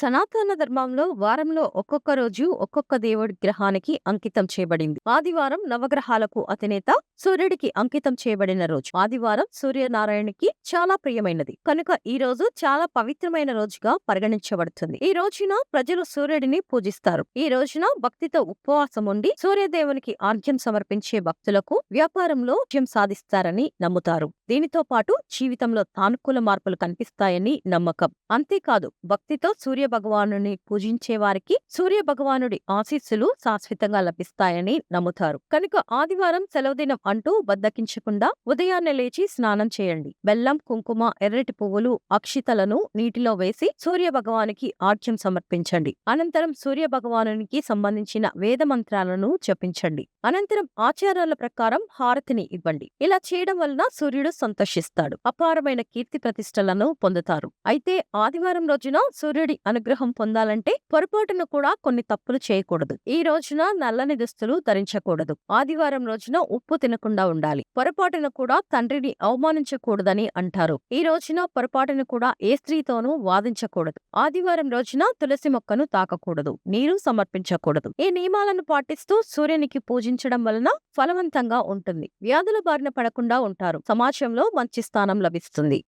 సనాతన ధర్మంలో వారంలో ఒక్కొక్క రోజు ఒక్కొక్క దేవుడి గ్రహానికి అంకితం చేయబడింది. ఆదివారం నవగ్రహాలకు అధినేత సూర్యుడికి అంకితం చేయబడిన రోజు. ఆదివారం సూర్యనారాయణకి చాలా ప్రియమైనది. కనుక ఈ రోజు చాలా పవిత్రమైన రోజుగా పరిగణించబడుతుంది. ఈ రోజున ప్రజలు సూర్యుడిని పూజిస్తారు. ఈ రోజున భక్తితో ఉపవాసం ఉండి సూర్యదేవునికి ఆర్ఘ్యం సమర్పించే భక్తులకు వ్యాపారంలో విజయం సాధిస్తారని నమ్ముతారు. దీనితో పాటు జీవితంలో సానుకూల మార్పులు కనిపిస్తాయని నమ్మకం. అంతేకాదు భక్తితో సూర్య భగవానుని పూజించే వారికి సూర్య భగవానుడి ఆశీస్సులు శాశ్వతంగా లభిస్తాయని నమ్ముతారు. కనుక ఆదివారం సెలవు దినం అంటూ బద్దకించకుండా ఉదయాన్నే లేచి స్నానం చేయండి. బెల్లం కుంకుమ ఎర్రటి పువ్వులు అక్షితలను నీటిలో వేసి సూర్య భగవానికి ఆర్ఘ్యం సమర్పించండి. అనంతరం సూర్య భగవానునికి సంబంధించిన వేద మంత్రాలను జపించండి. అనంతరం ఆచారాల ప్రకారం హారతిని ఇవ్వండి. ఇలా చేయడం వలన సూర్యుడు సంతోషిస్తాడు. అపారమైన కీర్తి ప్రతిష్టలను పొందుతారు. అయితే ఆదివారం రోజున సూర్యుడి అనుగ్రహం పొందాలంటే పొరపాటును కూడా కొన్ని తప్పులు చేయకూడదు. ఈ రోజున నల్లని దుస్తులు ధరించకూడదు. ఆదివారం రోజున ఉప్పు తినకుండా ఉండాలి. పొరపాటున కూడా తండ్రిని అవమానించకూడదని అంటారు. ఈ రోజున పొరపాటును కూడా ఏ స్త్రీతోనూ వాదించకూడదు. ఆదివారం రోజున తులసి మొక్కను తాకకూడదు. నీరు సమర్పించకూడదు. ఈ నియమాలను పాటిస్తూ సూర్యునికి పూజించడం వలన ఫలవంతంగా ఉంటుంది. వ్యాధుల బారిన పడకుండా ఉంటారు. సమాజంలో మంచి స్థానం లభిస్తుంది.